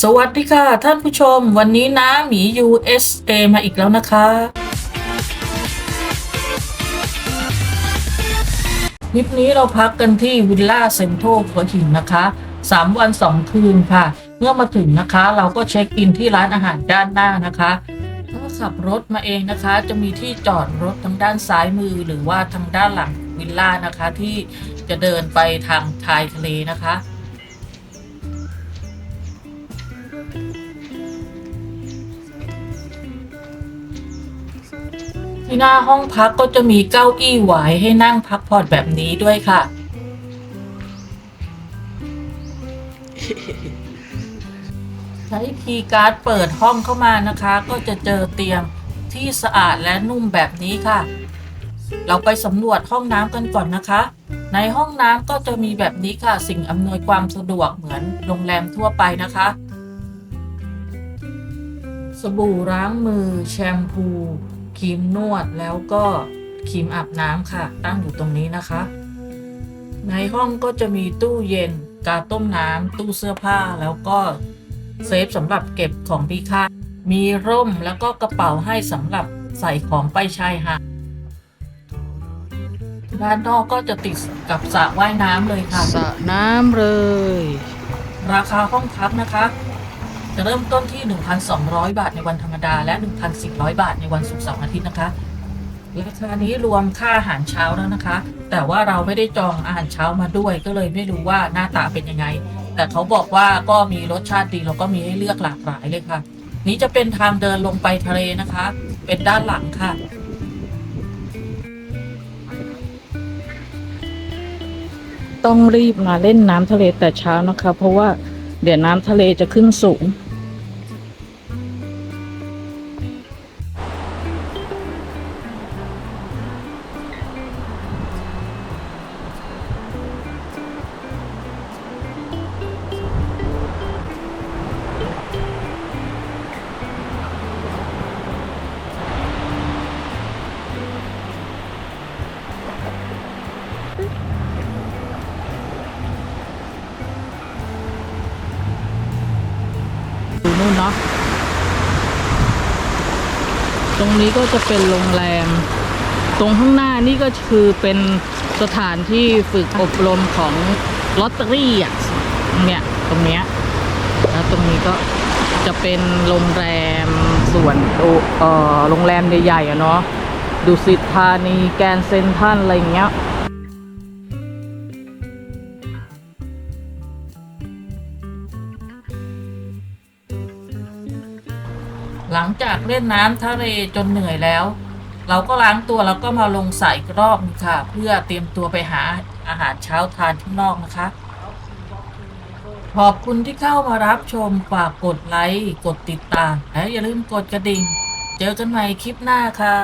สวัสดีค่ะ ท่านผู้ชม วันนี้น้าหมี USA มาอีกแล้วนะคะ คลิปนี้เราพักกันที่วิลล่าเซ็นทรัลหัวหินนะคะ 3 วัน 2 คืนค่ะ เมื่อมาถึงนะคะ เราก็เช็คอินที่ร้านอาหารด้านหน้านะคะ ถ้าขับรถมาเองนะคะ จะมีที่จอดรถทางด้านซ้ายมือ หรือว่าทางด้านหลังวิลล่านะคะ ที่จะเดินไปทางชายทะเลนะคะ ที่หน้าห้องพักก็จะมีเก้าอี้หวายให้นั่งพักผ่อนแบบนี้ด้วยค่ะ ใช้คีย์การ์ดเปิดห้องเข้ามานะคะ ก็จะเจอเตียงที่สะอาดและนุ่มแบบนี้ค่ะ เราไปสำรวจห้องน้ำกันก่อนนะคะ ในห้องน้ำก็จะมีแบบนี้ค่ะ สิ่งอำนวยความสะดวกเหมือนโรงแรมทั่วไปนะคะ สบู่ล้างมือ แชมพูครีมนวดแล้วก็ครีมอาบน้ำค่ะ ตั้งอยู่ตรงนี้นะคะ ในห้องก็จะมีตู้เย็นกาต้มน้ำตู้เสื้อผ้าแล้วก็เซฟสำหรับเก็บของมีค่ามีร่มแล้วก็กระเป๋าให้สำหรับใส่ของไปชายหาดด้านนอกก็จะติดกับสระว่ายน้ำเลยค่ะ สระน้ำเลย ราคาห้องพักนะคะ จะเริ่มต้นที่ 1,200 บาทในวันธรรมดา และ 1,400 บาทในวันศุกร์เสาร์อาทิตย์นะคะราคานี้รวมค่าอาหารเช้าแล้วนะคะ แต่ว่าเราไม่ได้จองอาหารเช้ามาด้วย ก็เลยไม่รู้ว่าหน้าตาเป็นยังไง แต่เขาบอกว่าก็มีรสชาติดีแล้วก็มีให้เลือกหลากหลายเลยค่ะ นี้จะเป็นทางเดินลงไปทะเลนะคะ เป็นด้านหลังค่ะต้องรีบมาเล่นน้ำทะเลแต่เช้านะคะ เพราะว่าเดี๋ยวน้ำทะเลจะขึ้นสูง นู่นเนาะ ตรงนี้ก็จะเป็นโรงแรม ตรงข้างหน้านี่ก็คือเป็นสถานที่ฝึกอบรมของลอตเตอรี่อะ เนี่ย ตรงเนี้ย แล้วตรงนี้ก็จะเป็นโรงแรมส่วนโอเออโรงแรมใหญ่ๆอะเนาะดุสิตธานี แกรนเซนทันอะไรอย่างเงี้ย หลังจากเล่นน้ำทะเลจนเหนื่อยแล้ว เราก็ล้างตัวแล้วก็มาลงสายกรอบนึงค่ะ เพื่อเตรียมตัวไปหาอาหารเช้าทานข้างนอกนะคะ ขอบคุณที่เข้ามารับชมฝากกดไลค์ กดติดตาม และอย่าลืมกดกระดิ่ง เจอกันใหม่คลิปหน้าค่ะ